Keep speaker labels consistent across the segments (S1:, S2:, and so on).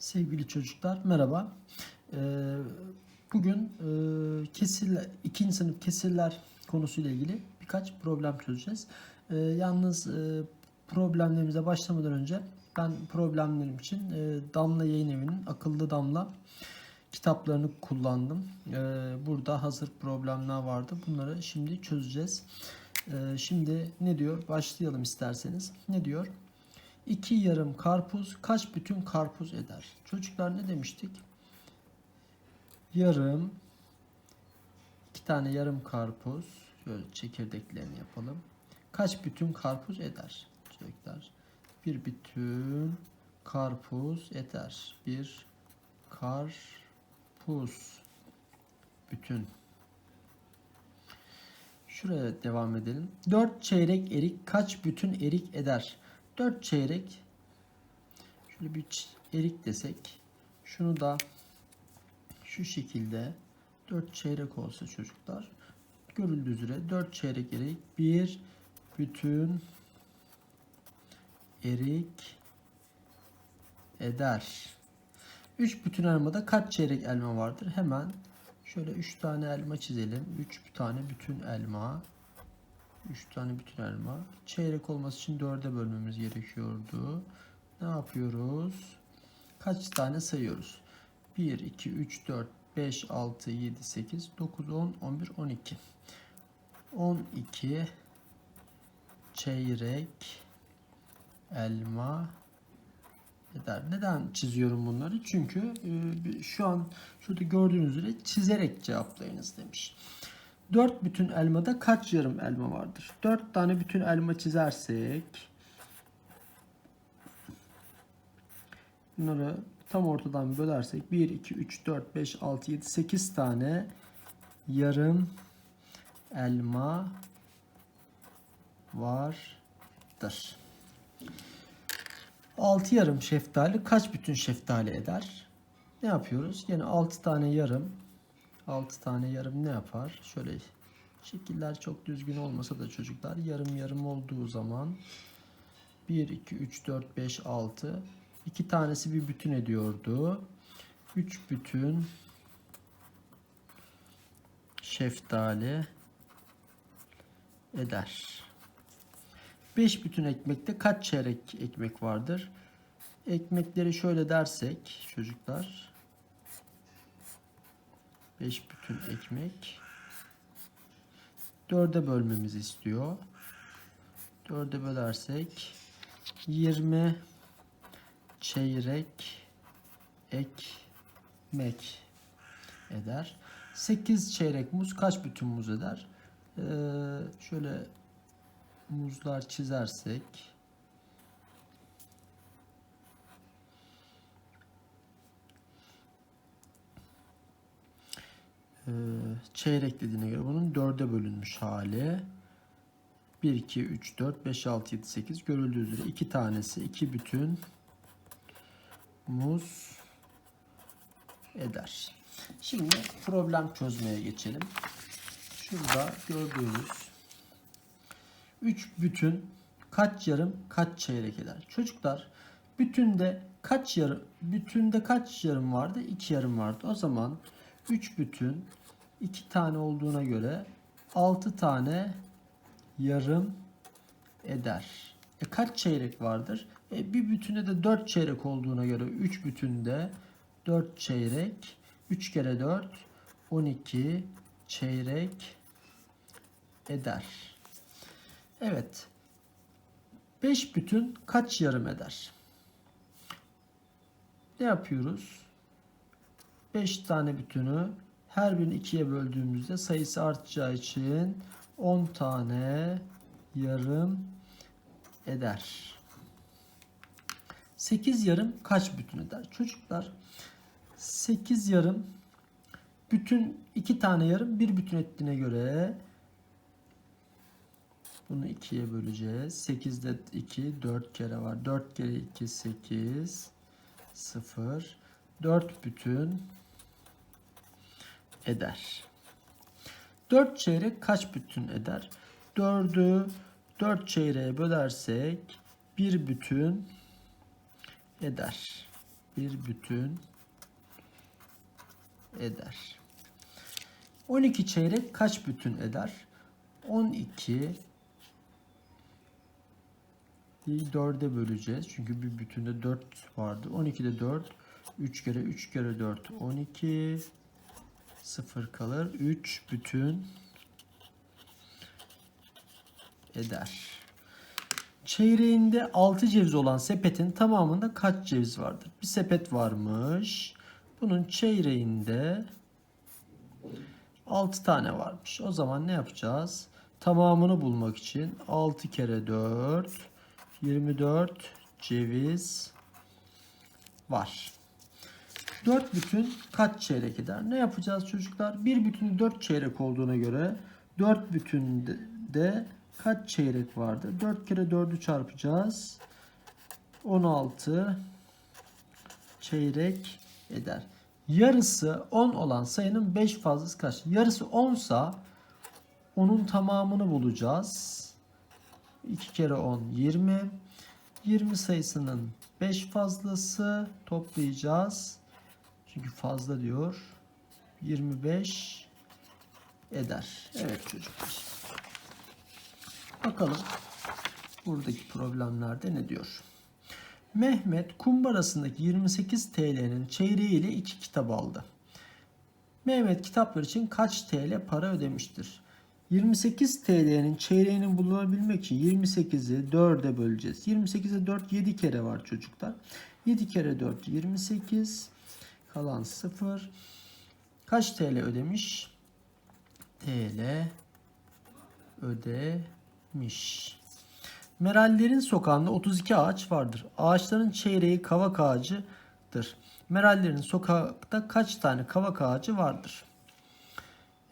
S1: Sevgili çocuklar merhaba. Ee, bugün e, kesirler, ikinci sınıf kesirler konusuyla ilgili birkaç problem çözeceğiz. Ee, yalnız e, problemlerimize başlamadan önce ben problemlerim için e, Damla Yayın Evi'nin Akıllı Damla kitaplarını kullandım. Ee, burada hazır problemler vardı. Bunları şimdi çözeceğiz. Ee, şimdi ne diyor? Başlayalım isterseniz. Ne diyor? İki yarım karpuz kaç bütün karpuz eder? Çocuklar ne demiştik? Yarım iki tane yarım karpuz şöyle çekirdeklerini yapalım. Kaç bütün karpuz eder? Çocuklar bir bütün karpuz eder. Bir karpuz bütün. Şuraya devam edelim. 4 çeyrek erik kaç bütün erik eder? 4 çeyrek şöyle bir erik desek şunu da şu şekilde 4 çeyrek olsa çocuklar görüldüğü üzere 4 çeyrek erik bir bütün erik eder. 3 bütün elmada kaç çeyrek elma vardır? Hemen şöyle 3 tane elma çizelim. 3 tane bütün elma. 3 tane bütün elma. Çeyrek olması için 4'e bölmemiz gerekiyordu. Ne yapıyoruz? Kaç tane sayıyoruz? 1, 2, 3, 4, 5, 6, 7, 8, 9, 10, 11, 12. 12 çeyrek elma eder. Neden çiziyorum bunları? Çünkü e, şu an şurada gördüğünüz üzere çizerek cevaplayınız demiş. 4 bütün elmada kaç yarım elma vardır? 4 tane bütün elma çizersek bunları tam ortadan bölersek 1, 2, 3, 4, 5, 6, 7, 8 tane yarım elma vardır. 6 yarım şeftali kaç bütün şeftali eder? Ne yapıyoruz? Yine 6 tane yarım 6 tane yarım ne yapar? Şöyle şekiller çok düzgün olmasa da çocuklar yarım yarım olduğu zaman 1, 2, 3, 4, 5, 6 2 tanesi bir bütün ediyordu. 3 bütün şeftali eder. 5 bütün ekmekte kaç çeyrek ekmek vardır? Ekmekleri şöyle dersek çocuklar 5 bütün ekmek 4'e bölmemizi istiyor. 4'e bölersek 20 çeyrek ekmek eder. 8 çeyrek muz kaç bütün muz eder? Ee, şöyle muzlar çizersek çeyrek dediğine göre bunun dörde bölünmüş hali. 1, 2, 3, 4, 5, 6, 7, 8 görüldüğü üzere iki tanesi iki bütün muz eder. Şimdi problem çözmeye geçelim. Şurada gördüğünüz 3 bütün kaç yarım kaç çeyrek eder? Çocuklar bütünde kaç yarım bütünde kaç yarım vardı? 2 yarım vardı. O zaman 3 bütün 2 tane olduğuna göre 6 tane yarım eder. E kaç çeyrek vardır? E bir bütünde de 4 çeyrek olduğuna göre 3 bütünde 4 çeyrek 3 kere 4 12 çeyrek eder. Evet. 5 bütün kaç yarım eder? Ne yapıyoruz? 5 tane bütünü her birini ikiye böldüğümüzde sayısı artacağı için 10 tane yarım eder. 8 yarım kaç bütün eder? Çocuklar 8 yarım bütün 2 tane yarım bir bütün ettiğine göre bunu 2'ye böleceğiz. 8'de 2 4 kere var. 4 kere 2 8 0 4 bütün eder. 4 çeyrek kaç bütün eder? 4'ü 4 çeyreğe bölersek bir bütün eder. bir bütün eder. 12 çeyrek kaç bütün eder? 12 4'e böleceğiz. Çünkü bir bütünde 4 vardı. 12'de 4. 3 kere 3 kere 4. 12. 0 kalır. 3 bütün eder. Çeyreğinde 6 ceviz olan sepetin tamamında kaç ceviz vardır? Bir sepet varmış. Bunun çeyreğinde 6 tane varmış. O zaman ne yapacağız? Tamamını bulmak için 6 kere 4 24 ceviz var. 4 bütün kaç çeyrek eder? Ne yapacağız çocuklar? Bir bütünü 4 çeyrek olduğuna göre 4 bütünde de kaç çeyrek vardır? 4 kere 4'ü çarpacağız. 16 çeyrek eder. Yarısı 10 olan sayının 5 fazlası kaç? Yarısı 10 sa onun tamamını bulacağız. 2 kere 10 20. 20 sayısının 5 fazlası toplayacağız. Çünkü fazla diyor. 25 eder. Evet çocuklar. Bakalım buradaki problemlerde ne diyor? Mehmet kumbarasındaki 28 TL'nin çeyreği ile iki kitap aldı. Mehmet kitaplar için kaç TL para ödemiştir? 28 TL'nin çeyreğini bulabilmek için 28'i 4'e böleceğiz. 28'e 4 7 kere var çocuklar. 7 kere 4 28. Kalan 0. Kaç TL ödemiş? TL ödemiş. Merallerin sokağında 32 ağaç vardır. Ağaçların çeyreği kavak ağacıdır. Merallerin sokakta kaç tane kavak ağacı vardır?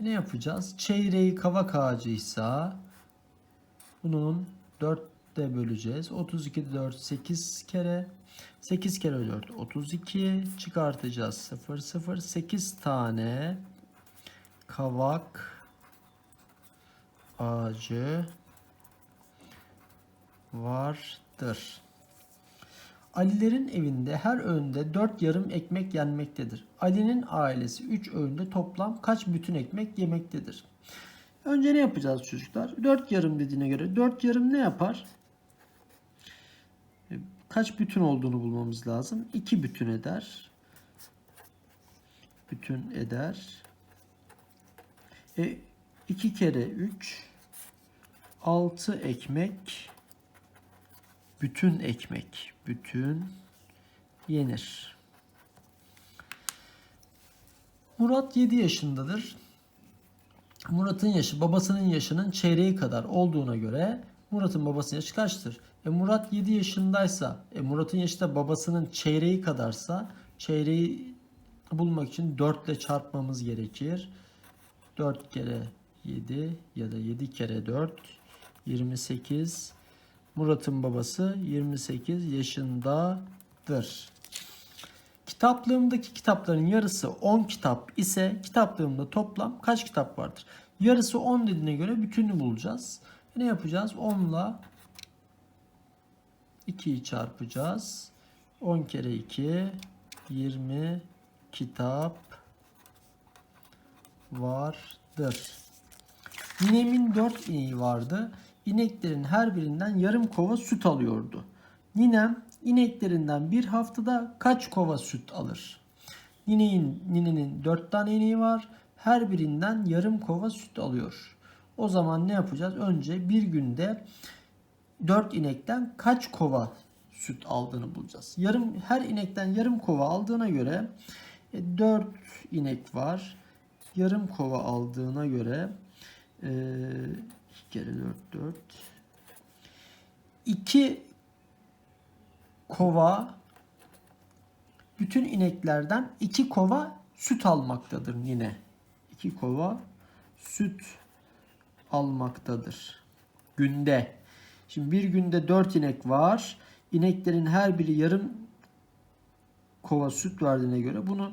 S1: Ne yapacağız? Çeyreği kavak ağacıysa bunun 4'te böleceğiz. 32 4 8 kere 8 kere 4 32 çıkartacağız 0 0 8 tane kavak ağacı vardır. Alilerin evinde her öğünde 4 yarım ekmek yenmektedir. Ali'nin ailesi 3 öğünde toplam kaç bütün ekmek yemektedir? Önce ne yapacağız çocuklar? 4 yarım dediğine göre 4 yarım ne yapar? Kaç bütün olduğunu bulmamız lazım. 2 bütün eder. Bütün eder. E, 2 kere 3 6 ekmek bütün ekmek bütün yenir. Murat 7 yaşındadır. Murat'ın yaşı babasının yaşının çeyreği kadar olduğuna göre Murat'ın babasının yaşı kaçtır? E Murat 7 yaşındaysa, e Murat'ın yaşı da babasının çeyreği kadarsa çeyreği bulmak için 4 ile çarpmamız gerekir. 4 kere 7 ya da 7 kere 4 28 Murat'ın babası 28 yaşındadır. Kitaplığımdaki kitapların yarısı 10 kitap ise kitaplığımda toplam kaç kitap vardır? Yarısı 10 dediğine göre bütününü bulacağız. Ne yapacağız? 10 ile 2'yi çarpacağız. 10 kere 2 20 kitap vardır. Ninemin 4 ineği vardı. İneklerin her birinden yarım kova süt alıyordu. Ninem ineklerinden bir haftada kaç kova süt alır? Ninenin, ninenin 4 tane ineği var. Her birinden yarım kova süt alıyor. O zaman ne yapacağız? Önce bir günde 4 inekten kaç kova süt aldığını bulacağız. Yarım her inekten yarım kova aldığına göre 4 inek var. Yarım kova aldığına göre e, 2 kere 4 4 2 kova bütün ineklerden 2 kova süt almaktadır yine. 2 kova süt almaktadır. Günde. Şimdi bir günde 4 inek var. İneklerin her biri yarım kova süt verdiğine göre bunu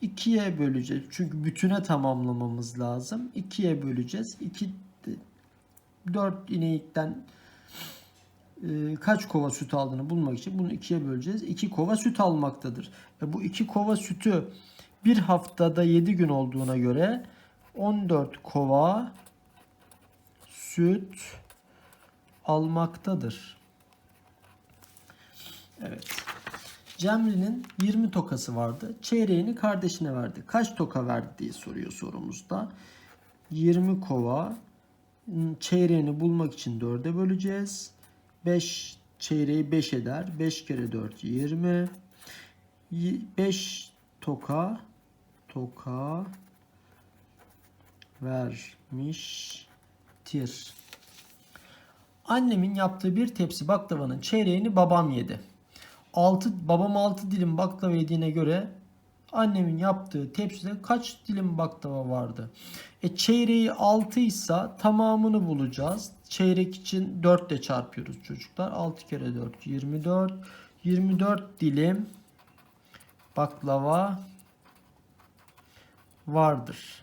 S1: ikiye böleceğiz. Çünkü bütüne tamamlamamız lazım. İkiye böleceğiz. 2 4 inekten e, kaç kova süt aldığını bulmak için bunu ikiye böleceğiz. 2 kova süt almaktadır. E, bu 2 kova sütü bir haftada 7 gün olduğuna göre 14 kova süt almaktadır. Evet. Cemre'nin 20 tokası vardı. Çeyreğini kardeşine verdi. Kaç toka verdi diye soruyor sorumuzda. 20 kova çeyreğini bulmak için 4'e böleceğiz. 5 çeyreği 5 eder. 5 kere 4 20. 5 toka toka vermiştir. Annemin yaptığı bir tepsi baklavanın çeyreğini babam yedi. 6 babam 6 dilim baklava yediğine göre annemin yaptığı tepside kaç dilim baklava vardı? E çeyreği 6 ise tamamını bulacağız. Çeyrek için 4 ile çarpıyoruz çocuklar. 6 kere 4 24. 24 dilim baklava vardır.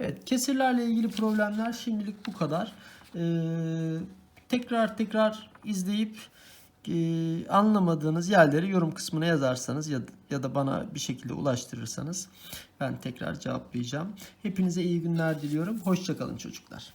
S1: Evet kesirlerle ilgili problemler şimdilik bu kadar. Ee, tekrar tekrar izleyip e, anlamadığınız yerleri yorum kısmına yazarsanız ya, ya da bana bir şekilde ulaştırırsanız ben tekrar cevaplayacağım. Hepinize iyi günler diliyorum. Hoşçakalın çocuklar.